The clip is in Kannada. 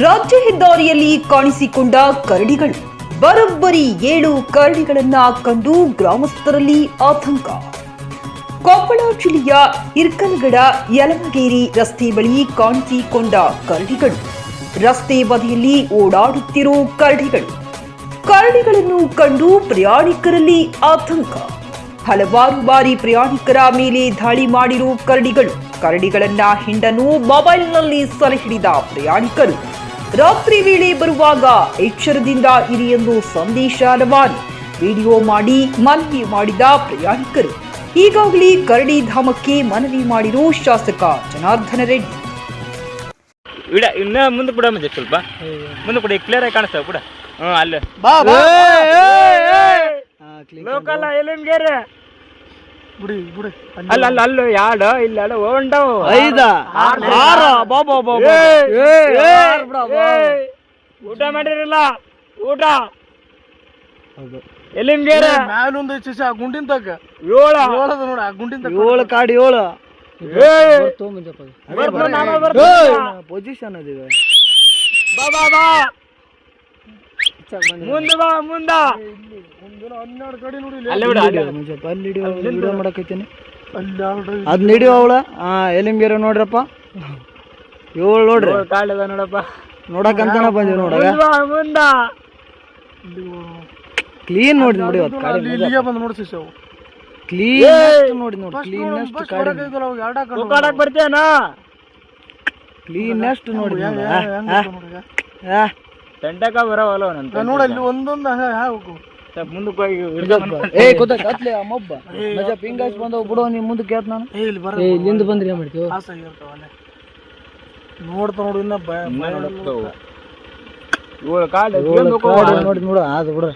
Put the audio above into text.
ರಾಜ್ಯ ಹೆದ್ದಾರಿಯಲ್ಲಿ ಕಾಣಿಸಿಕೊಂಡ ಕರಡಿಗಳು. ಬರೋಬ್ಬರಿ ಏಳು ಕರಡಿಗಳನ್ನ ಕಂಡು ಗ್ರಾಮಸ್ಥರಲ್ಲಿ ಆತಂಕ. ಕೊಪ್ಪಳ ಜಿಲ್ಲೆಯ ಇರ್ಕನಗಡ ಯಲಮಗೇರಿ ರಸ್ತೆ ಬಳಿ ಕಾಣಿಸಿಕೊಂಡ ಕರಡಿಗಳು. ರಸ್ತೆ ಬದಿಯಲ್ಲಿ ಓಡಾಡುತ್ತಿರೋ ಕರಡಿಗಳು. ಕರಡಿಗಳನ್ನು ಕಂಡು ಪ್ರಯಾಣಿಕರಲ್ಲಿ ಆತಂಕ. ಹಲವಾರು ಬಾರಿ ಪ್ರಯಾಣಿಕರ ಮೇಲೆ ದಾಳಿ ಮಾಡಿರುವ ಕರಡಿಗಳು. ಕರಡಿಗಳನ್ನ ಹಿಂಡನು ಮೊಬೈಲ್ನಲ್ಲಿ ಸೆರೆ ಹಿಡಿದ ಪ್ರಯಾಣಿಕರು. ರಾತ್ರಿ ವೇಳೆ ಬರುವಾಗ ಎಚ್ಚರದಿಂದ ಇರಿ ಎಂದು ಸಂದೇಶ ರವಾನೆ. ವಿಡಿಯೋ ಮಾಡಿ ಮನವಿ ಮಾಡಿದ ಪ್ರಯಾಣಿಕರು. ಈಗಾಗಲೇ ಕರಡಿ ಧಾಮಕ್ಕೆ ಮನವಿ ಮಾಡಿರೋ ಶಾಸಕ ಜನಾರ್ದನ ರೆಡ್ಡಿ. ಇಡ ಇನ್ನ ಮುಂದೆ ಕೂಡ ಮಂಜೆ ಸ್ವಲ್ಪ. ಮುಂದೆ ಕೂಡ ಕ್ಲಿಯರ್ ಆಗಿ ಕಾಣಿಸ್ತಾವ ಕೂಡ. ಹ್ಞೂ ಅಲ್ಲೇ. ಬಾ ಬಾ ಲೋಕಲ್ ಎಲ್ಲಿಂಗೇರೆ ಬಿಡಿ ಬಿಡಿ ಅಲ್ಲ ಅಲ್ಲ ಅಲ್ಲ ಯಾಡ ಇಲ್ಲ ಅಲ್ಲ ಹೊಂಟವು ಐದ. ಆರ ಬಾ ಬಾ ಬಾ ಊಟ ಮಾಡಿರಲ್ಲ? ಊಟ. ಎಲ್ಲಿಂಗೇರೆ ಮ್ಯಾಲೊಂದು ಆ ಗುಂಡಿನ ತಕ ಏಳ. ಏಳದ ನೋಡ ಆ ಗುಂಡಿನ ತಕ ಏಳು ಕಾಡಿ ಏಳು. ಪೊಸಿಷನ್ ಅದಿವೆ ಬಾ ಬಾ ಬಾ. ಮುಂದೆ ಬಾ ಮುಂದ. ಒಂದಿನ ಹನ್ನೆರಡು ಕಡೆ ನೋಡಿ ಅಲ್ಲೇ ಬಿಡ ಅಲ್ಲೇ ಬಿಡು. ಅಲ್ಲಿ ವಿಡಿಯೋ ಮಾಡಕತ್ತೀನಿ ಅಲ್ಲಿ ಎರಡು ಅದ್ ಅವಳ. ಹಾ ಎಲ್ಲಿಂಗೇರ ನೋಡ್ರಪ್ಪ. ಏಳು ನೋಡ್ರಿ. ನೋಡಪ್ಪ. ನೋಡಕಂತಾನ ಬಂದಿವಿ ನೋಡಗ ಮುಂದ ಕ್ಲೀನ್ ನೋಡಿ ನೋಡಿ ಅವತ್ತು ಕಾಡಿ ಅಲ್ಲಿ ಇಲ್ಲಿಗೆ ಬಂದು ನೋಡಿ ಕ್ಲೀನ್ ನೋಡಿ ನೋಡಿ. ಕ್ಲೀನೆಸ್ಟ್ ಕಾಡಿ ನೋಡ. ತಂಡಕ ಬರವಲ್ಲ ನಂತ ನೋಡ ಇಲ್ಲಿ ಒಂದೊಂದು ಹಾಕು ಮುಂದಕ್ಕೆ ಹೋಗಿ ಏ ಆ ಮೊಬ್ಬ ಮಜಾ ಬಂದವ್ ಬಿಡೋ ನೀ ಮುಂದಕ್ಕೆ ಕೇಳ್ತ ನಾನು? ಏ ಇಲ್ಲಿ ಬರ. ಇಲ್ಲಿಂದ ಬಂದ್ರಿ ಏನ್ ಮಾಡ್ತೀವಿ ಆಸೆ ಆಗಿರ್ತಾವ ನೋಡ್ತಾ ನೋಡು ಇನ್ನ ಭಯ ಕಾಲ್ ನೋಡಿ ನೋಡು ಅದು ಬಿಡು.